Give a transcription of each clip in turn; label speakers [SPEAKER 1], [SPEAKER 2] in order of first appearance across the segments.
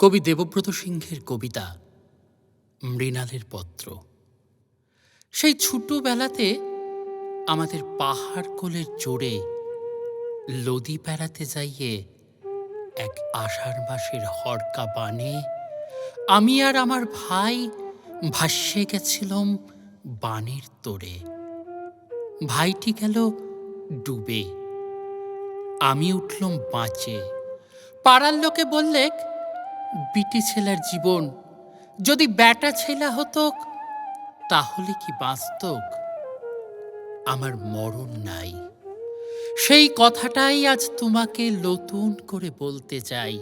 [SPEAKER 1] কবি দেবব্রত সিংহের কবিতা, মৃণালের পত্র। সেই ছোটবেলাতে আমাদের পাহাড় কোলের জোরে লদি বেড়াতে যাইয়ে এক আষাঢ় মাসের হরকা বানে আমি আর আমার ভাই ভাসিয়ে গেছিলাম বানের তোড়ে ভাইটি গেল ডুবে। আমি উঠলাম বাঁচে। পাড়ার লোকে বললে বিটি ছেলের জীবন। যদি ব্যাটা ছেলা হতো, তাহলে কি বাঁচত আমার মরণ নাই। সেই কথাটাই আজ তোমাকে নতুন করে বলতে চাই।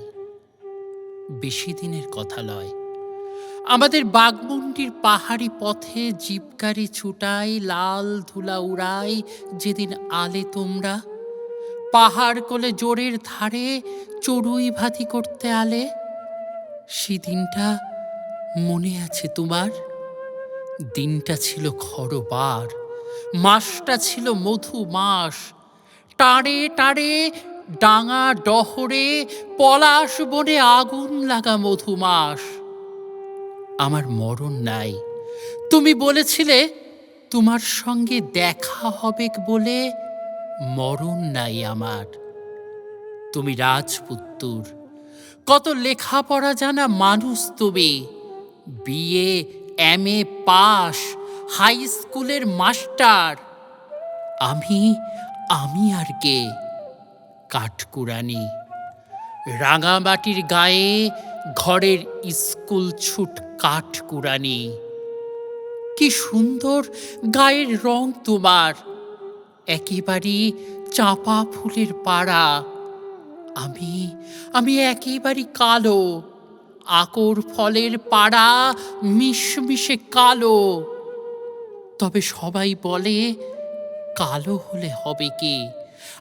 [SPEAKER 1] বেশি দিনের কথা লয় আমাদের বাগমুন্ডির পাহাড়ি পথে জিপগাড়ি ছুটাই, লাল ধুলা উড়াই, যেদিন আলে তোমরা পাহাড় কোলে জোরের ধারে চড়ুই ভাতি করতে আলে সেদিনটা মনে আছে তোমার? দিনটা ছিল খরবার, মাসটা ছিল মধু মাস টাড়ে টাড়ে ডাঙা ডহরে, পলাশ বনে আগুন লাগা মধু মাস আমার মরণ নাই। তুমি বলেছিলে, তোমার সঙ্গে দেখা হবে বলে মরণ নাই আমার। তুমি রাজপুত্তুর কত লেখাপড়া জানা মানুষ তুমি বিয়ে এম এ পাস হাই স্কুলের মাস্টার। আমি আমি আর কে? কাঠকুরানি রাঙামাটির গায়ে ঘরের স্কুল ছুট কাঠকুরানি কি সুন্দর গায়ের রং তোমার। একেবারেই চাপা ফুলের পাড়া। আমি আমি একেবারে কালো। আকর ফলের পাড়া মিশমিশে কালো। তবে সবাই বলে, কালো হলে হবে কি?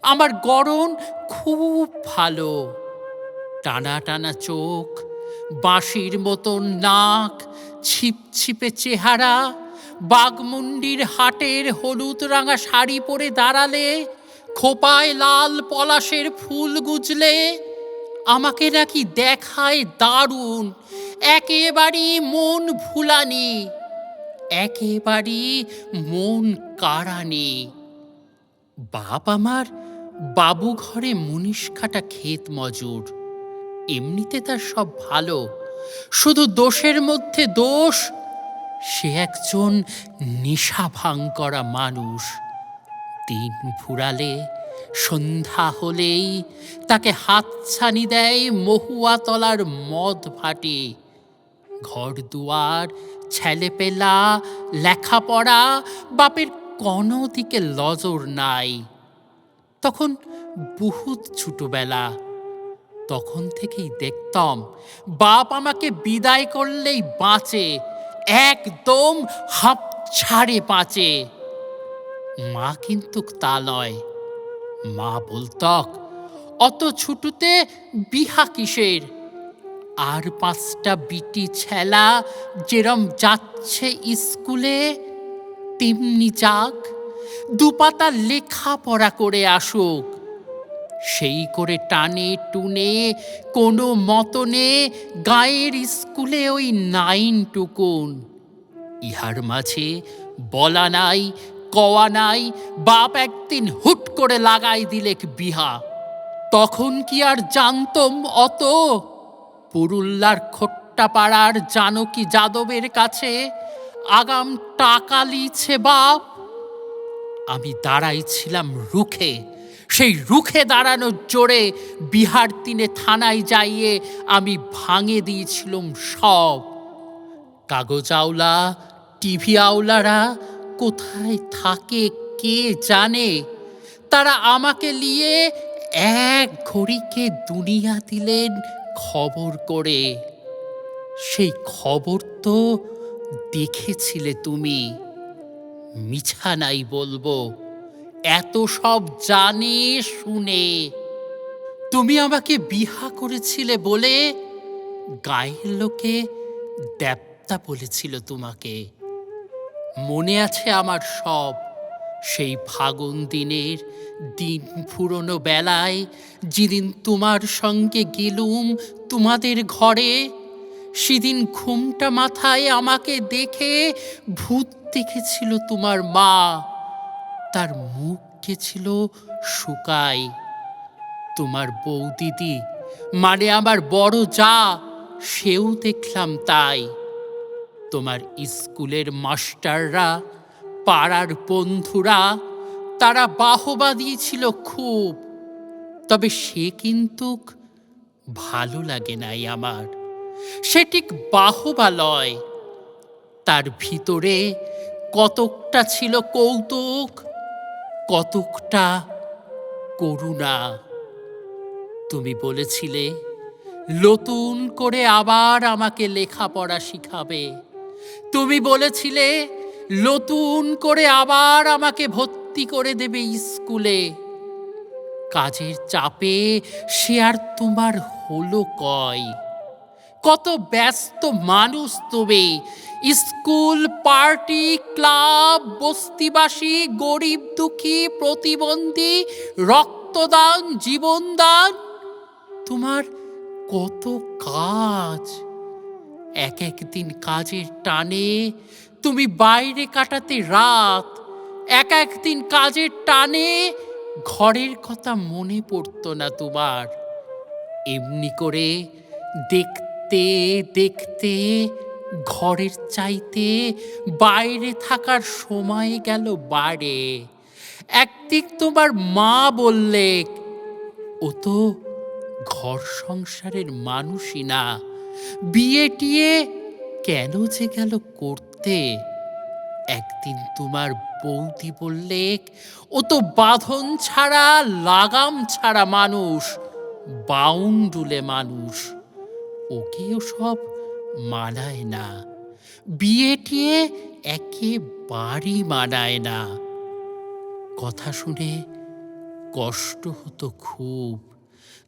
[SPEAKER 1] আমার গড়ন খুব ভালো। টানা টানা চোখ, বাঁশির মতন নাক, ছিপছিপে চেহারা বাগমুন্ডির হাটের হলুদ রাঙা শাড়ি পরে দাঁড়ালে খোপায় লাল পলাশের ফুল গুজলে, আমাকে নাকি দেখায় দারুণ একেবারেই মন ভুলানি একেবারেই মন কাড়ানি। বাপ আমার বাবু ঘরে মুনিশ খাটা ক্ষেত মজুর, এমনিতে তার সব ভালো, শুধু দোষের মধ্যে দোষ, সে একজন নেশা ভাঙ করা মানুষ। দিন ফুরালে, সন্ধ্যা হলেই তাকে হাতছানি দেয় মহুয়া তলার মদ ভাটে ঘর দুয়ার ছেলেপেলা, লেখাপড়া, বাপের কোনো দিকে লজর নাই। তখন বহুত ছোটবেলা। তখন থেকেই দেখতাম, বাপ আমাকে বিদায় করলেই বাঁচে, একদম হাঁপ ছাড়ে বাঁচে। মা কিন্তু তা নয়। মা বলতক, অত ছুটুতে বিহা কিসের? আর পাঁচটা বিটি ছেলা যেরম যাচ্ছে স্কুলে, তেমনি যাক, দুপাতা লেখাপড়া করে আসুক। সেই করে টানে টুনে, কোনো মতনে গায়ের স্কুলে ওই নাইন টুকুন ইহার মাঝে বলা নাই কওয়া নাই বাপ একদিন হুট করে লাগাই দিলে বিহা। তখন কি আর জানতম অত? পুরুল্লার খোট্টা পাড়ার জানকী যাদবের কাছে আগাম টাকা লিছে বাপ। আমি দাঁড়াইছিলাম রুখে, সেই রুখে দাঁড়ানোর জোরে বিহার তিনে থানায় যাইয়ে আমি ভাঙে দিয়েছিলাম সব। কাগজ আওলা, টিভি আওলারা কোথায় থাকে, কে জানে? তারা আমাকে নিয়ে এক ঘড়িকে দুনিয়া দিলেন খবর করে। সেই খবর তো দেখেছিলে তুমি। মিছা নাই বলব, এত সব জানে, শুনে। তুমি আমাকে বিহা করেছিলে বলে গায়ের লোকে দেবতা বলেছিল তোমাকে। মনে আছে আমার সব? সেই ফাগুন দিনের দিন ফুরনো বেলায় যেদিন তোমার সঙ্গে গেলুম তোমাদের ঘরে, সেদিন ঘুমটা মাথায় আমাকে দেখে ভূত দেখেছিল তোমার মা, তার মুখ ছিল শুকায়। তোমার বউ দিদি মানে আমার বড় যা, সেও দেখলাম তাই। তোমার স্কুলের মাস্টাররা, পাড়ার বন্ধুরা, তারা বাহবা দিয়েছিল খুব। তবে সে কিন্তু ভালো লাগে নাই আমার। সে ঠিক বাহবা লয়। তার ভিতরে কতকটা ছিল কৌতুক, কতকটা করুণা। তুমি বলেছিলে, নতুন করে আবার আমাকে লেখাপড়া শিখাবে। তুমি বলেছিলে, নতুন করে আবার আমাকে ভর্তি করে দেবে স্কুলে। কাজের চাপে সে আর তোমার হলো কয়? কত ব্যস্ত মানুষ তুমি স্কুল, পার্টি, ক্লাব, বস্তিবাসী, গরিব দুঃখী, প্রতিবন্ধী, রক্তদান, জীবনদান, তোমার কত কাজ? এক এক দিন কাজের টানে। তুমি বাইরে কাটাতে রাত, এক এক দিন কাজের টানে। ঘরের কথা মনে পড়তো না তোমার। এমনি করে দেখতে দেখতে, ঘরের চাইতে বাইরে থাকার সময় গেল বাড়ে। একদিক তোমার মা বললে, ও তো ঘর সংসারের মানুষই না। বিয়ে টিয়ে কেন যে গেল করতে? একদিন তোমার বৌদি বললে, ও তো বাঁধন ছাড়া, লাগাম ছাড়া মানুষ, বাউন্ডুলে মানুষ। ওকেও সব মানায় না। বিয়ে টিয়ে একেবারেই মানায় না। কথা শুনে কষ্ট হতো খুব,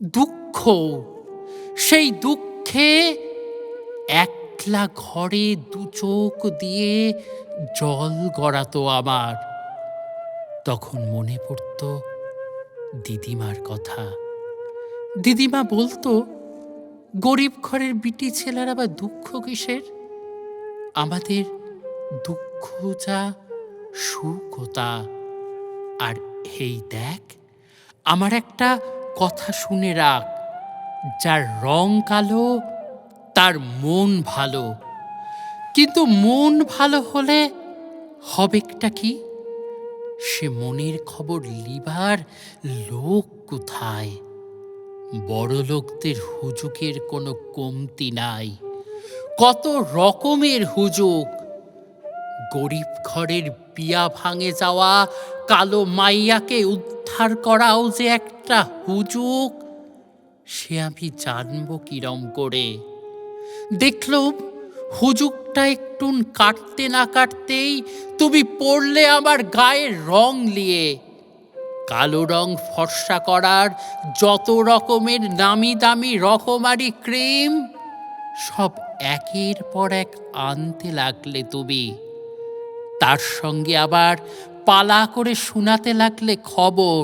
[SPEAKER 1] দুঃখ। সেই দুঃখে একলা ঘরে দু চোখ দিয়ে জল গড়াতো আমার। তখন মনে পড়ত দিদিমার কথা। দিদিমা বলতো, গরিব ঘরের বিটি ছেলের আবার দুঃখ কিসের? আমাদের দুঃখ যা সুখ তা। আর হেই দেখ, আমার একটা কথা শুনে রাখ। যার রং কালো, তার মন ভালো। কিন্তু মন ভালো হলে হবেকটা কি? সে মনের খবর লিবার লোক কোথায়? বড় লোকদের হুজুকের কোনো কমতি নাই। কত রকমের হুজুক? গরিব ঘরের পিয়া ভাঙে যাওয়া, কালো মাইয়াকে উদ্ধার করাও যে একটা হুজুক সে আমি জানব কিরম করে। দেখলুম হুজুকটা একটুন কাটতে না কাটতেই তুমি পড়লে আমার গায়ের রং নিয়ে। কালো রং ফর্সা করার যত রকমের নামি দামি রকমারি ক্রিম, সব একের পর এক আনতে লাগলে তুমি। তার সঙ্গে আবার পালা করে শোনাতে লাগলে খবর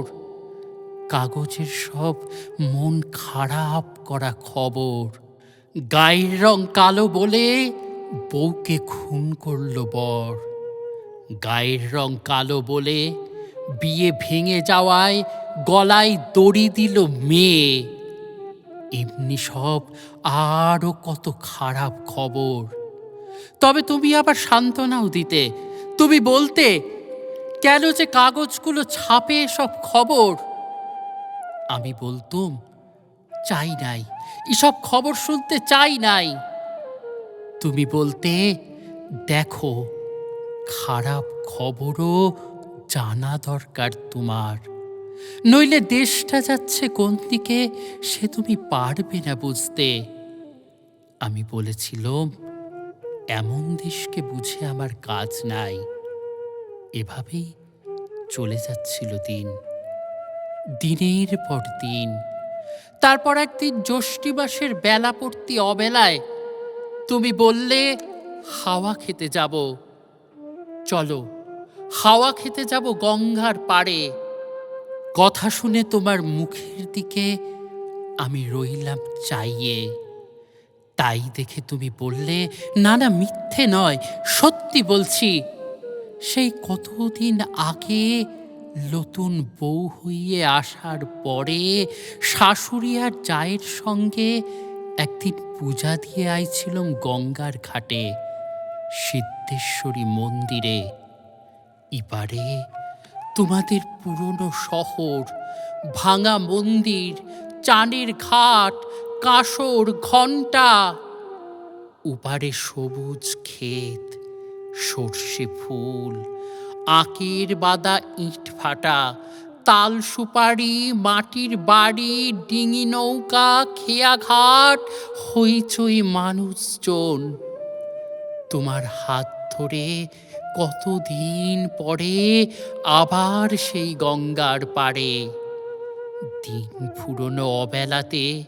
[SPEAKER 1] কাগজের সব মন খারাপ করা খবর। গায়ের রং কালো বলে বউকে খুন করল বর। গায়ের রং কালো বলে বিয়ে ভেঙে যাওয়ায় গলায় দড়ি দিল মেয়ে। এমনি সব আরও কত খারাপ খবর। তবে তুমি আবার সান্ত্বনাও দিতে। তুমি বলতে, কেন যে কাগজগুলো ছাপে সব খবর? আমি বলতুম, চাই নাই। এসব খবর শুনতে চাই নাই। তুমি বলতে, দেখো, খারাপ খবরও জানা দরকার তোমার। নইলে দেশটা যাচ্ছে কোন দিকে, সে তুমি পারবে না বুঝতে। আমি বলেছিলাম, এমন দেশকে বুঝে আমার কাজ নাই। এভাবেই চলে যাচ্ছিল দিন। দিনের পর দিন। তারপর একদিন জ্যৈষ্ঠী মাসের বেলা পড়তি অবেলায় তুমি বললে, হাওয়া খেতে যাব। চলো, হাওয়া খেতে যাব গঙ্গার পাড়ে। কথা শুনে তোমার মুখের দিকে আমি রইলাম চাইয়ে। তাই দেখে তুমি বললে, না না, মিথ্যে নয়, সত্যি বলছি। সেই কতদিন আগে নতুন বউ হইয়ে আসার পরে শাশুড়ি আর জায়ের সঙ্গে একদিন পূজা দিয়ে আইছিলাম গঙ্গার ঘাটে, সিদ্ধেশ্বরী মন্দিরে। এবারে তোমাদের পুরনো শহর, ভাঙা মন্দির চানের ঘাট, কাঁসর, ঘণ্টা উপারে সবুজ ক্ষেত, সর্ষে ফুল আঁকের বাদা ইট ফাটা, তাল সুপারি, মাটির বাড়ি, ডিঙি নৌকা, খেয়াঘাট, হইচই মানুষজন। তোমার হাত ধরে কতদিন পরে আবার সেই গঙ্গার পাড়ে? দিন ফুরনো অবেলাতে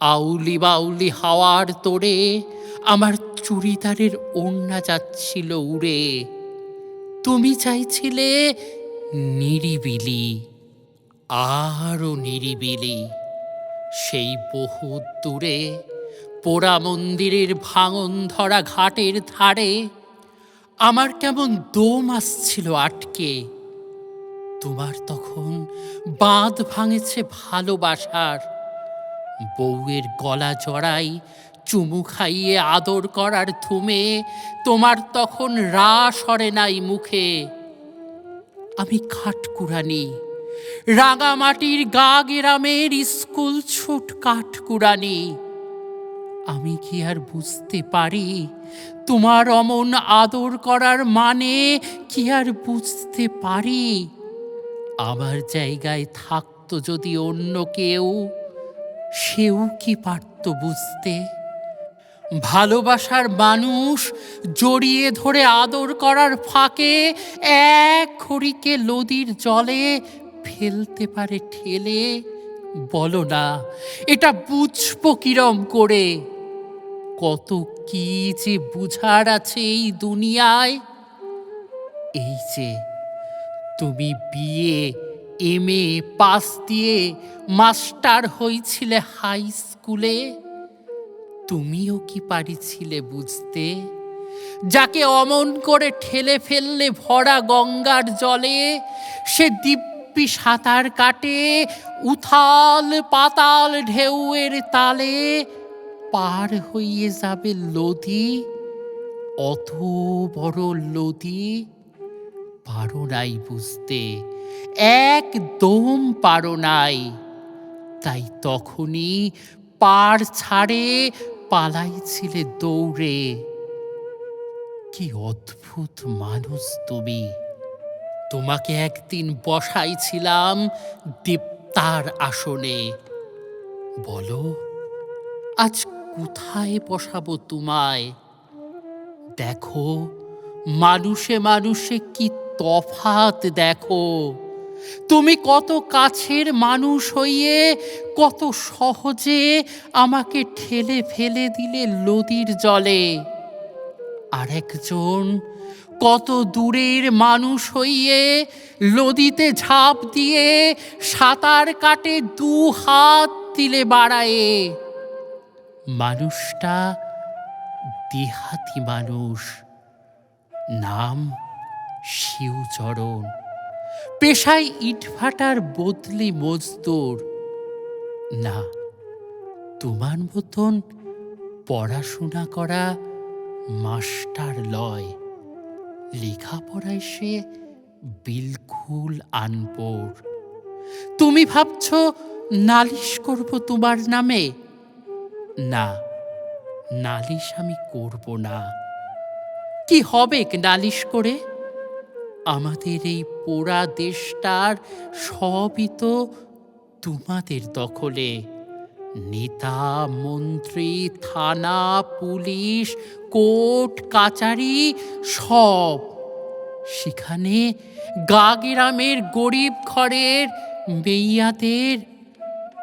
[SPEAKER 1] আউলি বাউলি হাওয়ার তোড়ে, আমার চুড়িদারের ওড়না যাচ্ছিল উড়ে। তুমি চাইছিলে নিরিবিলি আরও নিরিবিলি। সেই বহু দূরে পোড়া মন্দিরের ভাঙন ধরা ঘাটের ধারে আমার কেমন দম আসছিল আটকে। তোমার তখন বাঁধ ভাঙেছে ভালোবাসার, বউয়ের গলা জড়াই চুমু খাইয়ে আদর করার থুমে তোমার তখন রা সরে নাই মুখে। আমি খাটকুড়ানি রাঙামাটির গা গেরামের স্কুল ছুট কাঠকুড়ানি। আমি কি আর বুঝতে পারি তোমার অমন আদর করার মানে কি আর বুঝতে পারি? আমার জায়গায় থাকতো যদি অন্য কেউ, সেও কি পারত বুঝতে? ভালোবাসার মানুষ জড়িয়ে ধরে আদর করার ফাঁকে এক খড়িকে নদীর জলে ফেলতে পারে ঠেলে। বলো না, এটা বুঝব কিরম করে? কত কি যে বুঝার আছে এই দুনিয়ায়? এই যে, তুমি বিয়ে, এম এ, পাস দিয়ে মাস্টার হয়েছিলে হাই স্কুলে। তুমিও কি পারিছিলে বুঝতে? যাকে অমন করে ঠেলে ফেললে ভরা গঙ্গার জলে, সে দিব্যি সাঁতার কাটে, উথাল পাতাল ঢেউয়ের তালে, পার হইয়ে যাবে লদি, অত বড় লদি? পারো নাই বুঝতে, একদম পারো নাই। তাই তখনই পার ছাড়ে পালাইছিলে দৌড়ে। কি অদ্ভুত মানুষ তুমি। তোমাকে একদিন বসাইছিলাম দেবতার আসনে। বলো, আজ কোথায় বসাবো তোমায়? দেখো, মানুষে মানুষে কি তফাত দেখো। তুমি কত কাছের মানুষ হইয়ে কত সহজে আমাকে ঠেলে ফেলে দিলে নদীর জলে। আরেকজন কত দূরের মানুষ হইয়ে নদীতে ঝাঁপ দিয়ে সাঁতার কাটে দু হাত দিলে বাড়ায়ে। মানুষটা দেহাতি মানুষ, নাম শিউচরণ। পেশায় ইটভাটার বদলি মজদুর। না, তোমার মতন পড়াশোনা করা মাস্টার লয়, লেখাপড়ায় সে বিলকুল আনপড়। তুমি ভাবছ নালিশ করব তোমার নামে? না, নালিশ আমি করব না। কি হবে নালিশ করে? আমাদের এই পোড়া দেশটার সবই তো তোমাদের দখলে। নেতা, মন্ত্রী, থানা, পুলিশ, কোর্ট, কাচারি, সব। সেখানে গা গ্রামের গরিব ঘরের মেইয়াদের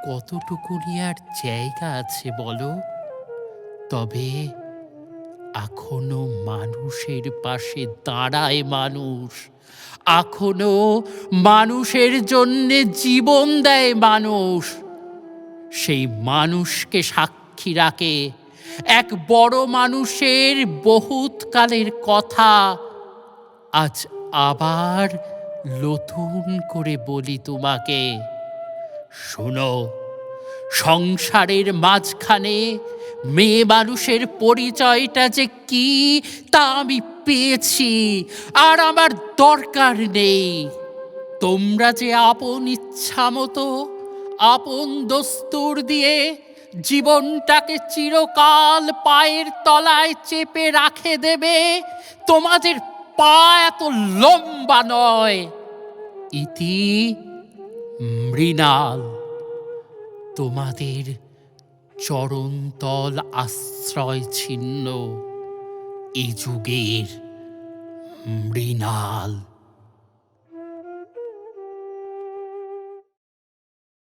[SPEAKER 1] কতটুকুনি আর জায়গা আছে বলো? তবে এখনও মানুষের পাশে দাঁড়ায় মানুষ। এখনও মানুষের জন্যে জীবন দেয় মানুষ। সেই মানুষকে সাক্ষী রাখে এক বড় মানুষের বহুতকালের কথা। আজ আবার নতুন করে বলি তোমাকে। শোনো, সংসারের মাঝখানে মেয়ে মানুষের পরিচয়টা যে কি তা আমি পেয়েছি, আর আমার দরকার নেই। তোমরা যে আপন ইচ্ছা মতো আপন দস্তুর দিয়ে জীবনটাকে চিরকাল পায়ের তলায় চেপে রাখে দেবে, তোমাদের পা এত লম্বা নয়। ইতি মৃণাল, তোমাদের চরণতল আশ্রয় ছিন্ন এ যুগের মৃণাল।